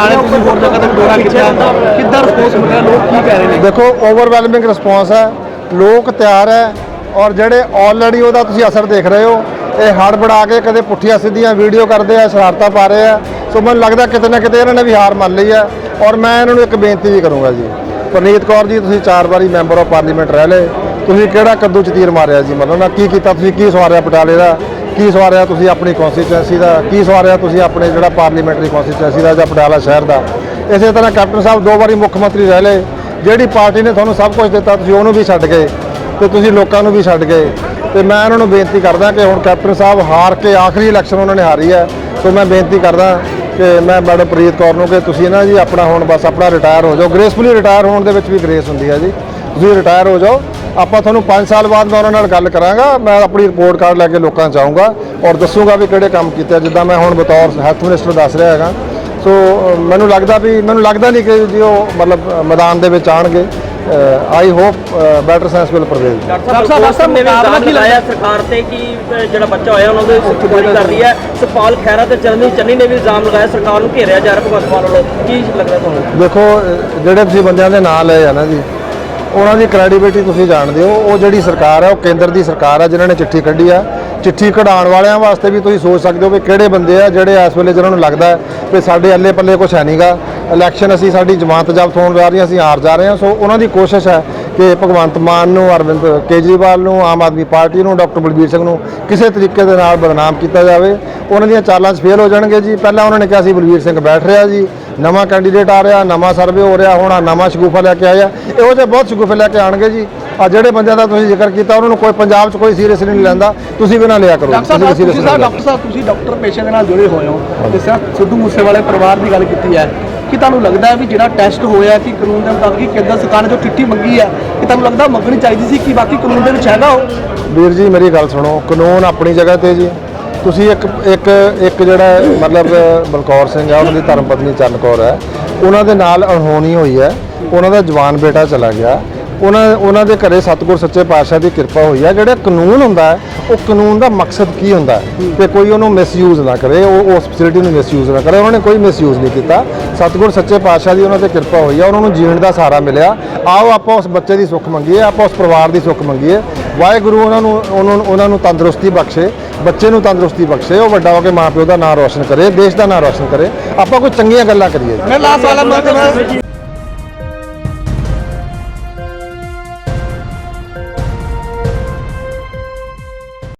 ਪਟਿਆਲੇ ਤੁਸੀਂ ਹੋਰ ਜਗ੍ਹਾ ਤੇ ਦੌਰਾ ਕੀਤਾ। ਕਿੱਦਾਂ ਰਿਸਪੌਂਸ ਮਿਲਿਆ? ਲੋਕ ਕੀ ਕਹਿ ਰਹੇ ਨੇ? ਦੇਖੋ ਓਵਰਵੈਲਮਿੰਗ ਰਿਸਪੌਂਸ ਹੈ। ਲੋਕ ਤਿਆਰ ਹੈ ਔਰ ਜਿਹੜੇ ਆਲਰੇਡੀ ਉਹਦਾ ਤੁਸੀਂ ਅਸਰ ਦੇਖ ਰਹੇ ਹੋ ਇਹ ਹੜ ਬੜਾ ਕੇ ਕਦੇ ਪੁੱਠੀਆਂ ਸਿੱਧੀਆਂ ਵੀਡੀਓ ਕਰਦੇ ਆ ਸ਼ਰਾਰਤਾਂ ਪਾ ਰਹੇ ਆ। ਸੋ ਮੈਨੂੰ ਲੱਗਦਾ ਕਿਤੇ ਨਾ ਕਿਤੇ ਇਹਨਾਂ ਨੇ ਵੀ ਹਾਰ ਮੰਨ ਲਈ ਹੈ ਔਰ ਮੈਂ ਇਹਨਾਂ ਨੂੰ ਇੱਕ ਬੇਨਤੀ ਵੀ ਕਰੂੰਗਾ ਜੀ। ਪ੍ਰਨੀਤ ਕੌਰ ਜੀ ਤੁਸੀਂ ਚਾਰ ਵਾਰੀ ਮੈਂਬਰ ਆਫ ਪਾਰਲੀਮੈਂਟ ਰਹਿ ਲਏ। ਤੁਸੀਂ ਕਿਹੜਾ ਕੱਦੂ ਚ ਤੀਰ ਮਾਰਿਆ ਜੀ? ਮਤਲਬ ਨਾ ਕੀ ਕੀਤਾ? ਤੁਸੀਂ ਕੀ ਸਵਾਰਿਆ ਪਟਿਆਲੇ ਦਾ? ਕੀ ਸਵਾਰਿਆ ਤੁਸੀਂ ਆਪਣੀ ਕਨਸਟੀਚੁਐਂਸੀ ਦਾ? ਕੀ ਸਵਾਰਿਆ ਤੁਸੀਂ ਆਪਣੇ ਜਿਹੜਾ ਪਾਰਲੀਮੈਂਟਰੀ ਕਨਸਟੀਚੁਐਂਸੀ ਦਾ ਜਾਂ ਪਟਿਆਲਾ ਸ਼ਹਿਰ ਦਾ? ਇਸੇ ਤਰ੍ਹਾਂ ਕੈਪਟਨ ਸਾਹਿਬ ਦੋ ਵਾਰੀ ਮੁੱਖ ਮੰਤਰੀ ਰਹਿ ਲਏ। ਜਿਹੜੀ ਪਾਰਟੀ ਨੇ ਤੁਹਾਨੂੰ ਸਭ ਕੁਝ ਦਿੱਤਾ, ਤੁਸੀਂ ਉਹਨੂੰ ਵੀ ਛੱਡ ਗਏ ਤੇ ਤੁਸੀਂ ਲੋਕਾਂ ਨੂੰ ਵੀ ਛੱਡ ਗਏ। ਤੇ ਮੈਂ ਉਹਨਾਂ ਨੂੰ ਬੇਨਤੀ ਕਰਦਾ ਕਿ ਹੁਣ ਕੈਪਟਨ ਸਾਹਿਬ ਹਾਰ ਕੇ ਆਖਰੀ ਇਲੈਕਸ਼ਨ ਉਹਨਾਂ ਨੇ ਹਾਰੀ ਹੈ। ਸੋ ਮੈਂ ਬੇਨਤੀ ਕਰਦਾ ਕਿ ਮੈਂ ਮੈਡਮ ਪ੍ਰੀਤ ਕੌਰ ਨੂੰ ਕਿ ਤੁਸੀਂ ਨਾ ਜੀ ਆਪਣਾ ਹੁਣ ਬਸ ਆਪਣਾ ਰਿਟਾਇਰ ਹੋ ਜਾਓ। ਗ੍ਰੇਸਫੁਲੀ ਰਿਟਾਇਰ ਹੋਣ ਦੇ ਵਿੱਚ ਵੀ ਗ੍ਰੇਸ ਹੁੰਦੀ ਹੈ ਜੀ। ਤੁਸੀਂ ਰਿਟਾਇਰ ਹੋ ਜਾਓ। ਆਪਾਂ ਤੁਹਾਨੂੰ 5 ਸਾਲ ਬਾਅਦ ਮੈਂ ਉਹਨਾਂ ਨਾਲ ਗੱਲ ਕਰਾਂਗਾ ਮੈਂ ਆਪਣੀ ਰਿਪੋਰਟ ਕਾਰਡ ਲੈ ਕੇ ਲੋਕਾਂ 'ਚ ਆਊਂਗਾ ਔਰ ਦੱਸੂਗਾ ਵੀ ਕਿਹੜੇ ਕੰਮ ਕੀਤੇ ਆ, ਜਿੱਦਾਂ ਮੈਂ ਹੁਣ ਬਤੌਰ ਹੈਲਥ ਮਿਨਿਸਟਰ ਦੱਸ ਰਿਹਾ ਹੈਗਾ। ਸੋ ਮੈਨੂੰ ਲੱਗਦਾ ਵੀ ਮੈਨੂੰ ਲੱਗਦਾ ਨਹੀਂ ਕਿ ਜੀ ਉਹ ਮਤਲਬ ਮੈਦਾਨ ਦੇ ਵਿੱਚ ਆਣਗੇ I hope better sense will prevail doctor sahib ਨੇ ਮੁਕਾਬਲਾ ਕੀ ਲਗਾਇਆ ਸਰਕਾਰ ਤੇ ਕਿ ਜਿਹੜਾ ਬੱਚਾ ਹੋਇਆ ਉਹਨਾਂ ਦੇ ਸਿੱਖਵਾਈ ਕਰ ਰਹੀ ਹੈ? ਸੁਪਾਲ ਖਹਿਰਾ ਤੇ ਚਰਨਜੀਤ ਚੰਨੀ ਨੇ ਵੀ ਇਲਜ਼ਾਮ ਲਗਾਇਆ ਸਰਕਾਰ ਨੂੰ ਘੇਰਿਆ ਜਾ ਰਿਹਾ ਭਗਵੰਤ ਮਾਨ ਵੱਲੋਂ। ਕੀ ਲੱਗਦਾ ਤੁਹਾਨੂੰ? ਦੇਖੋ ਜਿਹੜੇ ਤੁਸੀਂ ਬੰਦਿਆਂ ਦੇ ਨਾਂ ਲਏ ਆ ਨਾ ਜੀ ਉਹਨਾਂ ਦੀ ਕ੍ਰੈਡੀਬਿਲਿਟੀ ਤੁਸੀਂ ਜਾਣਦੇ ਹੋ, ਉਹ ਜਿਹੜੀ ਸਰਕਾਰ ਹੈ ਉਹ ਕੇਂਦਰ ਦੀ ਸਰਕਾਰ ਹੈ ਜਿਨ੍ਹਾਂ ਨੇ ਚਿੱਠੀ ਕੱਢੀ ਆ। ਚਿੱਠੀ ਕਢਾਉਣ ਵਾਲਿਆਂ ਵਾਸਤੇ ਵੀ ਤੁਸੀਂ ਸੋਚ ਸਕਦੇ ਹੋ ਵੀ ਕਿਹੜੇ ਬੰਦੇ ਆ ਜਿਹੜੇ ਇਸ ਵੇਲੇ ਜਿਹਨਾਂ ਨੂੰ ਲੱਗਦਾ ਹੈ ਵੀ ਸਾਡੇ ਅੱਲੇ ਪੱਲੇ ਕੁਝ ਹੈ ਨਹੀਂਗਾ ਇਲੈਕਸ਼ਨ ਅਸੀਂ ਸਾਡੀ ਜਮਾਤ ਜ਼ਬਤ ਹੋਣ ਜਾ ਰਹੀ ਹੈ ਅਸੀਂ ਹਾਰ ਜਾ ਰਹੇ ਹਾਂ। ਸੋ ਉਹਨਾਂ ਦੀ ਕੋਸ਼ਿਸ਼ ਹੈ ਕਿ ਭਗਵੰਤ ਮਾਨ ਨੂੰ, ਅਰਵਿੰਦ ਕੇਜਰੀਵਾਲ ਨੂੰ, ਆਮ ਆਦਮੀ ਪਾਰਟੀ ਨੂੰ, ਡਾਕਟਰ ਬਲਬੀਰ ਸਿੰਘ ਨੂੰ ਕਿਸੇ ਤਰੀਕੇ ਦੇ ਨਾਲ ਬਦਨਾਮ ਕੀਤਾ ਜਾਵੇ। ਉਹਨਾਂ ਦੀਆਂ ਚਾਲਾਂ 'ਚ ਫੇਲ ਹੋ ਜਾਣਗੇ ਜੀ। ਪਹਿਲਾਂ ਉਹਨਾਂ ਨੇ ਕਿਹਾ ਸੀ ਬਲਬੀਰ ਸਿੰਘ ਬੈਠ ਰਿਹਾ ਜੀ। ਨਵਾਂ ਕੈਂਡੀਡੇਟ ਆ ਰਿਹਾ ਨਵਾਂ ਸਰਵੇ ਹੋ ਰਿਹਾ ਹੁਣ ਆਹ ਨਵਾਂ ਸ਼ਗੂਫਾ ਲੈ ਕੇ ਆਇਆ ਇਹੋ ਜਿਹੇ ਬਹੁਤ ਸ਼ਗੂਫੇ ਲੈ ਕੇ ਆਣਗੇ ਜੀ। ਆ ਜਿਹੜੇ ਬੰਦਿਆਂ ਦਾ ਤੁਸੀਂ ਜ਼ਿਕਰ ਕੀਤਾ ਉਹਨਾਂ ਨੂੰ ਕੋਈ ਪੰਜਾਬ 'ਚ ਕੋਈ ਸੀਰੀਅਸ ਨਹੀਂ ਲੈਂਦਾ। ਤੁਸੀਂ ਵੀ ਨਾ ਲਿਆ ਕਰੋ ਤੁਸੀਂ ਨਾ ਡਾਕਟਰ ਸਾਹਿਬ ਤੁਸੀਂ ਡਾਕਟਰ ਪੇਸ਼ੇ ਦੇ ਨਾਲ ਜੁੜੇ ਹੋਏ ਹੋ। ਜਿਸ ਤਰ੍ਹਾਂ ਸਿੱਧੂ ਮੂਸੇਵਾਲੇ ਪਰਿਵਾਰ ਦੀ ਗੱਲ ਕੀਤੀ ਹੈ ਕਿ ਤੁਹਾਨੂੰ ਲੱਗਦਾ ਹੈ ਵੀ ਜਿਹੜਾ ਟੈਸਟ ਹੋਇਆ ਕਿ ਕਾਨੂੰਨ ਦੇ ਮੁਤਾਬਕ ਕੇਂਦਰ ਸਰਕਾਰ ਨੇ ਜੋ ਚਿੱਠੀ ਮੰਗੀ ਹੈ ਕਿ ਤੁਹਾਨੂੰ ਲੱਗਦਾ ਮੰਗਣੀ ਚਾਹੀਦੀ ਸੀ ਕਿ ਬਾਕੀ ਕਾਨੂੰਨ ਦੇ ਵਿੱਚ ਹੈਗਾ ਉਹ? ਵੀਰ ਜੀ ਮੇਰੀ ਗੱਲ ਸੁਣੋ ਕਾਨੂੰਨ ਆਪਣੀ ਜਗ੍ਹਾ ਤੇ ਜੀ। ਤੁਸੀਂ ਇੱਕ ਇੱਕ ਇੱਕ ਜਿਹੜਾ ਮਤਲਬ ਬਲਕੌਰ ਸਿੰਘ ਹੈ ਉਹਨਾਂ ਦੀ ਧਰਮ ਪਤਨੀ ਚਰਨ ਕੌਰ ਹੈ। ਉਹਨਾਂ ਦੇ ਨਾਲ ਅਣਹੋਣੀ ਹੋਈ ਹੈ। ਉਹਨਾਂ ਦਾ ਜਵਾਨ ਬੇਟਾ ਚਲਾ ਗਿਆ। ਉਹਨਾਂ ਉਹਨਾਂ ਦੇ ਘਰੇ ਸਤਿਗੁਰ ਸੱਚੇ ਪਾਤਸ਼ਾਹ ਦੀ ਕਿਰਪਾ ਹੋਈ ਹੈ। ਜਿਹੜਾ ਕਾਨੂੰਨ ਹੁੰਦਾ ਹੈ, ਉਹ ਕਾਨੂੰਨ ਦਾ ਮਕਸਦ ਕੀ ਹੁੰਦਾ ਹੈ? ਕਿ ਕੋਈ ਉਹਨੂੰ ਮਿਸਯੂਜ਼ ਨਾ ਕਰੇ, ਉਹ ਉਸ ਫੈਸਿਲਿਟੀ ਨੂੰ ਮਿਸਯੂਜ਼ ਨਾ ਕਰੇ। ਉਹਨਾਂ ਨੇ ਕੋਈ ਮਿਸਯੂਜ਼ ਨਹੀਂ ਕੀਤਾ। ਸਤਿਗੁਰ ਸੱਚੇ ਪਾਤਸ਼ਾਹ ਦੀ ਉਹਨਾਂ ਤੇ ਕਿਰਪਾ ਹੋਈ ਹੈ। ਉਹਨਾਂ ਨੂੰ ਜੀਣ ਦਾ ਸਹਾਰਾ ਮਿਲਿਆ। ਆਓ, ਆਪਾਂ ਉਸ ਬੱਚੇ ਦੀ ਸੁੱਖ ਮੰਗੀਏ, ਆਪਾਂ ਉਸ ਪਰਿਵਾਰ ਦੀ ਸੁੱਖ ਮੰਗੀਏ। ਵਾਹਿਗੁਰੂ ਉਹਨਾਂ ਨੂੰ ਉਹਨਾਂ ਨੂੰ ਉਹਨਾਂ ਨੂੰ ਤੰਦਰੁਸਤੀ ਬਖਸ਼ੇ ਬੱਚੇ ਨੂੰ ਤੰਦਰੁਸਤੀ ਬਖਸ਼ੇ ਉਹ ਵੱਡਾ ਹੋ ਕੇ ਮਾਪਿਓ ਦਾ ਨਾਮ ਰੋਸ਼ਨ ਕਰੇ ਦੇਸ਼ ਦਾ ਨਾਮ ਰੋਸ਼ਨ ਕਰੇ। ਆਪਾਂ ਕੋਈ ਚੰਗੀਆਂ ਗੱਲਾਂ ਕਰੀਏ ਮੈਂ ਲਾਸਟ ਵਾਲਾ ਮੰਗ